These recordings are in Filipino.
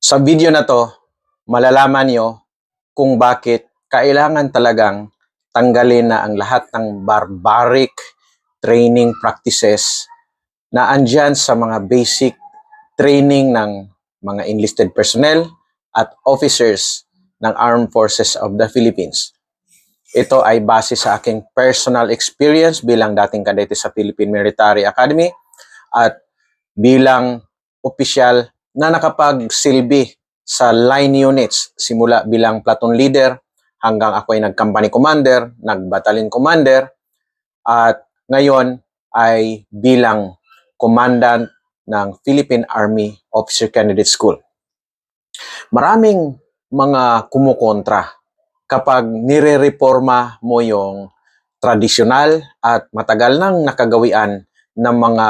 Sa video na to, malalaman nyo kung bakit kailangan talagang tanggalin na ang lahat ng barbaric training practices na andyan sa mga basic training ng mga enlisted personnel at officers ng Armed Forces of the Philippines. Ito ay base sa aking personal experience bilang dating kadete sa Philippine Military Academy at bilang opisyal na nakapagsilbi sa line units simula bilang platoon leader hanggang ako ay nag-company commander, nag-battalion commander at ngayon ay bilang commandant ng Philippine Army Officer Candidate School. Maraming mga kumukontra kapag nire-reforma mo yung tradisyonal at matagal nang nakagawian ng mga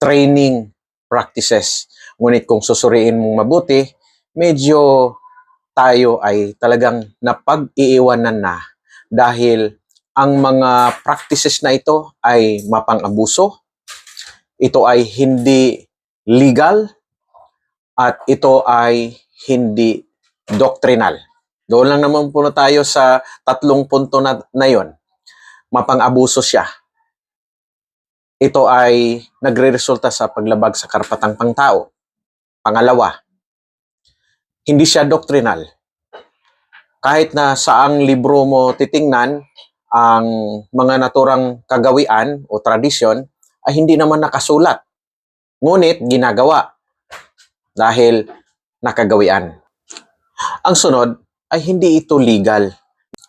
training practices. Ngunit kung susuriin mong mabuti, medyo tayo ay talagang napag-iiwanan na dahil ang mga practices na ito ay mapang-abuso, ito ay hindi legal, at ito ay hindi doctrinal. Doon lang naman po tayo sa tatlong punto na, na yon. Mapang-abuso siya. Ito ay nagre-resulta sa paglabag sa karapatang pangtao. Pangalawa, hindi siya doctrinal. Kahit na saang libro mo titingnan, ang mga naturang kagawian o tradisyon ay hindi naman nakasulat. Ngunit ginagawa dahil nakagawian. Ang sunod ay hindi ito legal.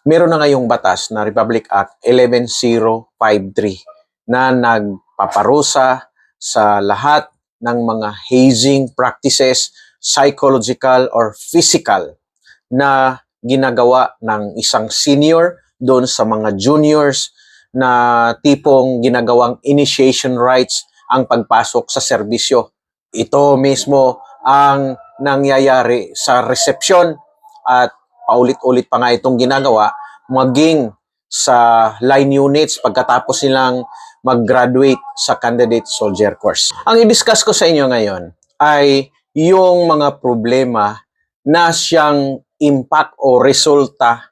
Meron na ngayong batas na Republic Act 11053 na nagpaparusa sa lahat ng mga hazing practices, psychological or physical na ginagawa ng isang senior doon sa mga juniors na tipong ginagawang initiation rights ang pagpasok sa serbisyo. Ito mismo ang nangyayari sa resepsyon at paulit-ulit pa nga itong ginagawa maging sa line units pagkatapos nilang mag-graduate sa candidate soldier course. Ang i-discuss ko sa inyo ngayon ay yung mga problema na siyang impact o resulta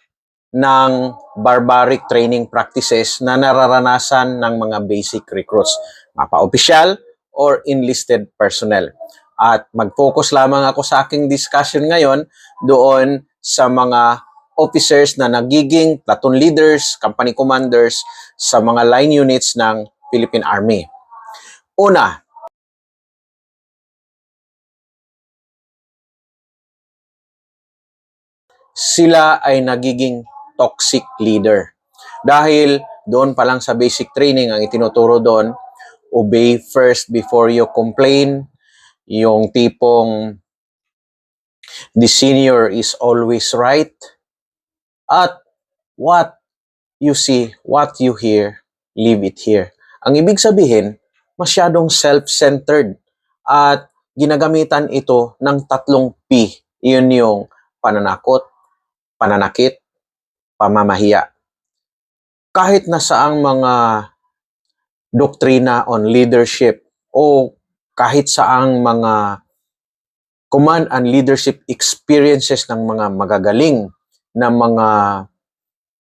ng barbaric training practices na nararanasan ng mga basic recruits, mapa-opisyal or enlisted personnel. At mag-focus lamang ako sa aking discussion ngayon doon sa mga officers na nagiging platoon leaders, company commanders sa mga line units ng Philippine Army. Una, sila ay nagiging toxic leader. Dahil doon pa lang sa basic training ang itinuturo doon, obey first before you complain, yung tipong the senior is always right, at what you see, what you hear, leave it here. Ang ibig sabihin, masyadong self-centered at ginagamitan ito ng tatlong P. Yun yung pananakot, pananakit, pamamahiya. Kahit na saang mga doktrina on leadership o kahit saang mga command and leadership experiences ng mga magagaling na mga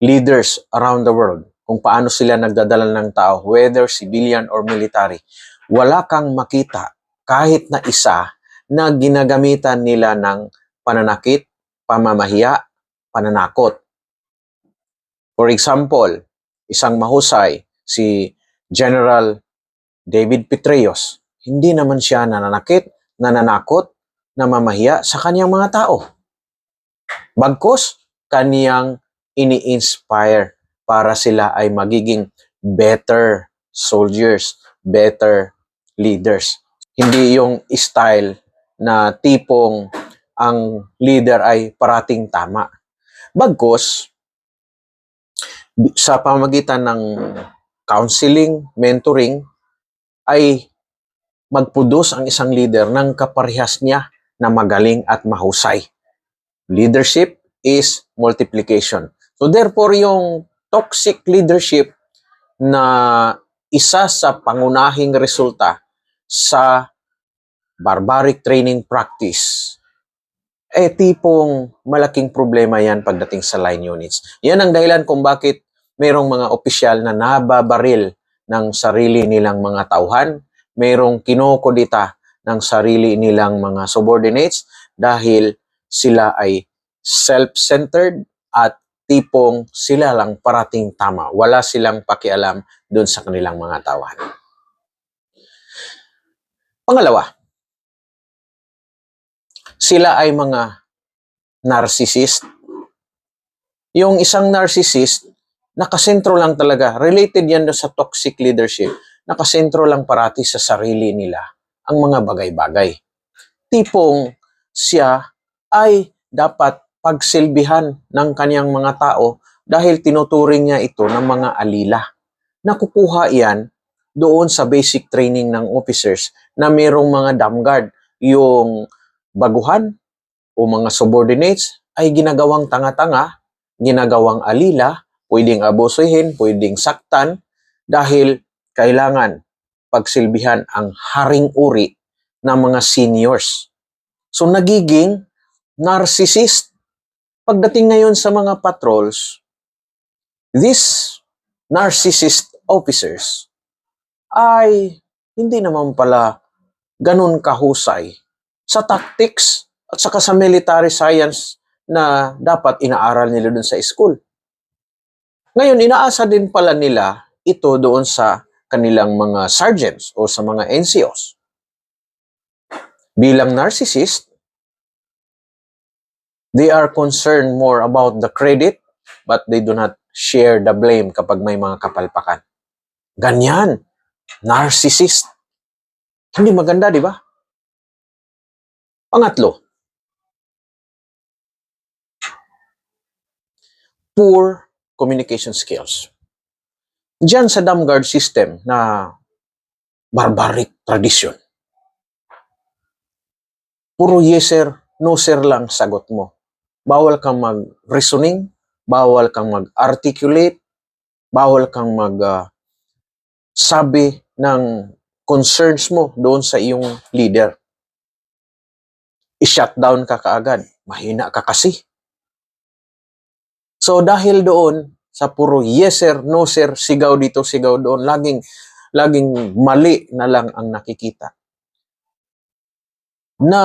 leaders around the world, kung paano sila nagdadala ng tao, whether civilian or military, wala kang makita kahit na isa na ginagamitan nila ng pananakit, pamamahiya, pananakot. For example, isang mahusay, si General David Petraeus, hindi naman siya nananakit, nananakot, namamahiya sa kanyang mga tao. Bagkus, kaniyang ini-inspire para sila ay magiging better soldiers, better leaders. Hindi yung style na tipong ang leader ay parating tama. Bagkus, sa pamagitan ng counseling, mentoring, ay magpudos ang isang leader ng kaparehas niya na magaling at mahusay. Leadership is multiplication. So therefore, yung toxic leadership na isa sa pangunahing resulta sa barbaric training practice eh tipong malaking problema yan pagdating sa line units. Yan ang dahilan kung bakit merong mga opisyal na nababaril ng sarili nilang mga tauhan, merong kinokodita ng sarili nilang mga subordinates dahil sila ay self-centered at tipong sila lang parating tama. Wala silang pakialam doon sa kanilang mga tauhan. Pangalawa, sila ay mga narcissist. Yung isang narcissist, nakasentro lang talaga. Related yan sa toxic leadership. Nakasentro lang parati sa sarili nila ang mga bagay-bagay. Tipong siya ay dapat pagsilbihan ng kanyang mga tao dahil tinuturing niya ito ng mga alila. Nakukuha yan doon sa basic training ng officers na mayroong mga dam guard. Yung baguhan o mga subordinates ay ginagawang tanga-tanga, ginagawang alila, pwedeng abusuhin, pwedeng saktan dahil kailangan pagsilbihan ang haring uri ng mga seniors. So nagiging narcissist. Pagdating ngayon sa mga patrols, these narcissist officers ay hindi naman pala ganun kahusay sa tactics at saka sa military science na dapat inaaral nila dun sa school. Ngayon, inaasa din pala nila ito doon sa kanilang mga sergeants o sa mga NCOs. Bilang narcissist, they are concerned more about the credit but they do not share the blame kapag may mga kapalpakan. Ganyan. Narcissist. Hindi maganda, di ba? Pangatlo, poor communication skills. Diyan sa dam guard system na barbaric tradition. Puro yes sir, no sir lang sagot mo. Bawal kang mag-reasoning, bawal kang mag-articulate, bawal kang mag ah, sabi ng concerns mo doon sa iyong leader. I-shutdown ka kaagad. Mahina ka kasi. So dahil doon sa puro yes sir, no sir, sigaw dito, sigaw doon, laging laging mali na lang ang nakikita. Na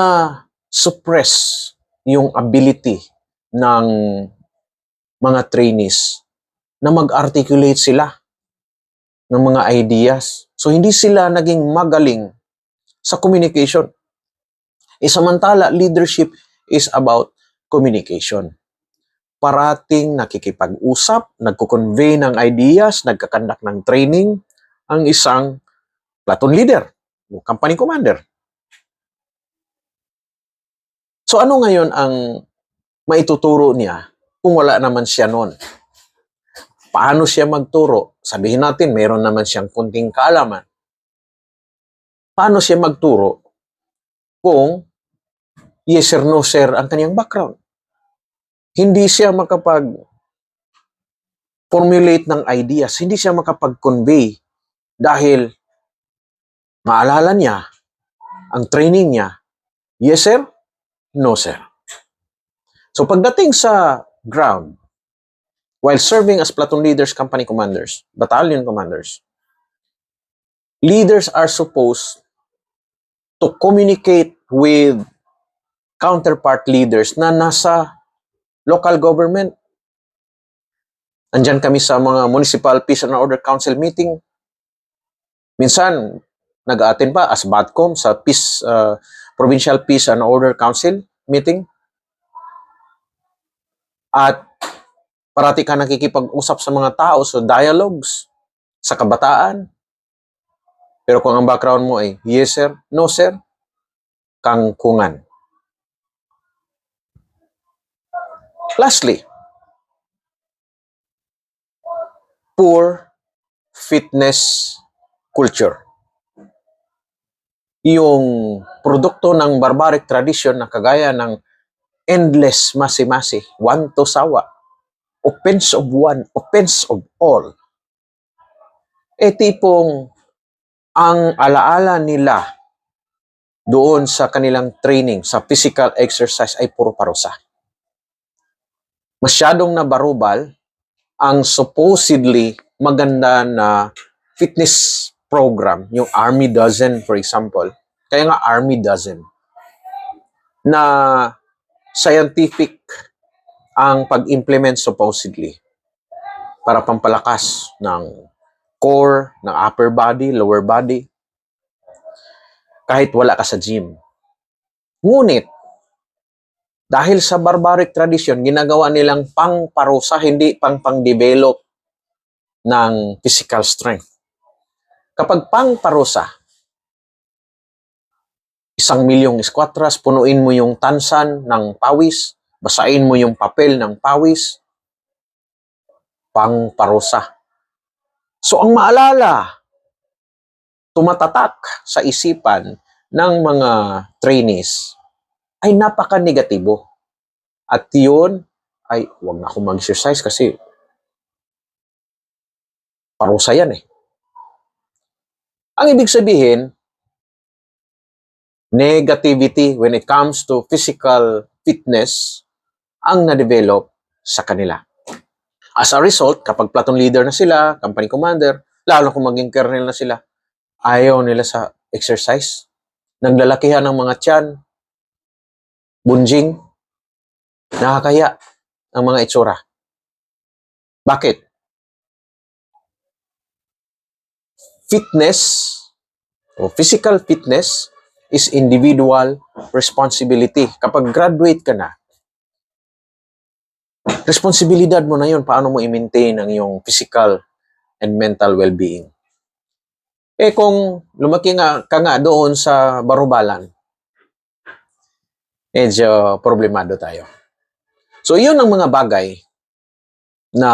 suppress yung ability ng mga trainees na mag-articulate sila ng mga ideas. So hindi sila naging magaling sa communication. E samantala, leadership is about communication parating nakikipag-usap, nagko-convey ng ideas, nagkakandak ng training ang isang platoon leader o company commander. So ano ngayon ang maituturo niya kung wala naman siya noon? Paano siya magturo? Sabihin natin, meron naman siyang kunting kaalaman. Paano siya magturo kung yes or no sir ang kanyang background? hindi siya makapag formulate ng ideas, hindi siya makapag-convey dahil maalala niya ang training niya, yes sir, no sir. So pagdating sa ground, while serving as platoon leaders, company commanders, battalion commanders, leaders are supposed to communicate with counterpart leaders na nasa local government. Andyan kami sa mga Municipal Peace and Order Council meeting. Minsan, nag-attend pa as BATCOM sa Peace, uh, Provincial Peace and Order Council meeting. At parati ka nakikipag-usap sa mga tao sa dialogues, sa kabataan. Pero kung ang background mo ay yes sir, no sir, kangkungan. Lastly, poor fitness culture. Yung produkto ng barbaric tradition na kagaya ng endless masi-masi, one to sawa, offense of one, offense of all. E tipong ang alaala nila doon sa kanilang training, sa physical exercise ay puro parusa. Masyadong nabarubal ang supposedly maganda na fitness program, yung Army Dozen for example. Kaya nga Army Dozen na scientific ang pag-implement supposedly para pampalakas ng core, ng upper body, lower body, kahit wala ka sa gym. Ngunit, dahil sa barbaric tradition, ginagawa nilang pang-parusa, hindi pang-pang-develop ng physical strength. Kapag pang-parusa, isang milyong squatras, punuin mo yung tansan ng pawis, basain mo yung papel ng pawis, pang-parusa. So ang maalala, tumatatak sa isipan ng mga trainees ay napaka-negatibo. At yun ay huwag na akong mag-exercise kasi parusa yan eh. Ang ibig sabihin, negativity when it comes to physical fitness ang na-develop sa kanila. As a result, kapag platoon leader na sila, company commander, lalo kung maging colonel na sila, ayaw nila sa exercise. Naglalakihan ng mga tiyan, bunjing, nakakaya ang mga itsura. Bakit? Fitness o physical fitness is individual responsibility. Kapag graduate ka na, responsibilidad mo na yun paano mo i-maintain ang iyong physical and mental well-being. Eh kung lumaki nga ka nga doon sa barubalan, medyo problemado tayo. So yun ang mga bagay na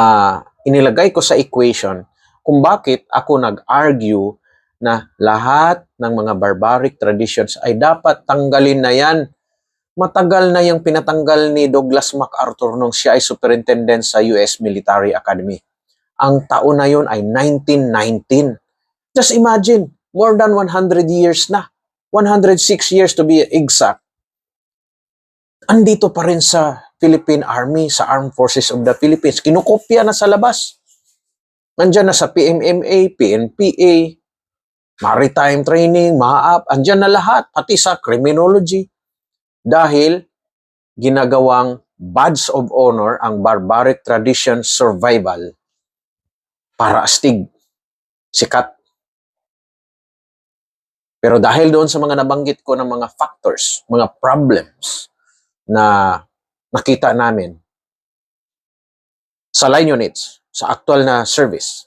inilagay ko sa equation kung bakit ako nag-argue na lahat ng mga barbaric traditions ay dapat tanggalin na yan. Matagal na yung pinatanggal ni Douglas MacArthur nung siya ay superintendent sa US Military Academy. Ang taon na yun ay 1919. Just imagine, more than 100 years na. 106 years to be exact. Andito pa rin sa Philippine Army, sa Armed Forces of the Philippines. Kinukopya na sa labas. Nandyan na sa PMMA, PNPA, maritime training, MAAP, andyan na lahat, pati sa criminology. Dahil ginagawang badge of honor ang barbaric tradition survival para astig, sikat. Pero dahil doon sa mga nabanggit ko ng mga factors, mga problems na nakita namin sa line units, sa actual na service,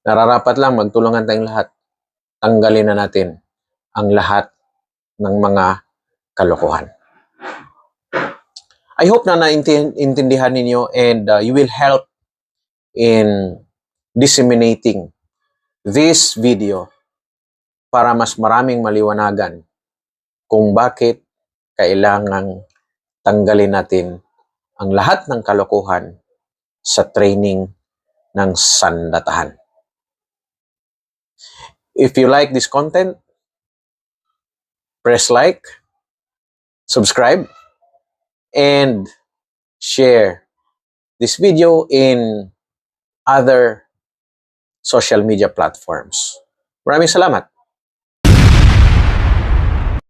nararapat lang magtulungan tayong lahat. Tanggalin na natin ang lahat ng mga kalokohan. I hope na naintindihan ninyo and uh, you will help in disseminating this video para mas maraming maliwanagan kung bakit kailangang tanggalin natin ang lahat ng kalokohan sa training ng sandatahan. If you like this content, press like, subscribe, and share this video in other social media platforms. Maraming salamat.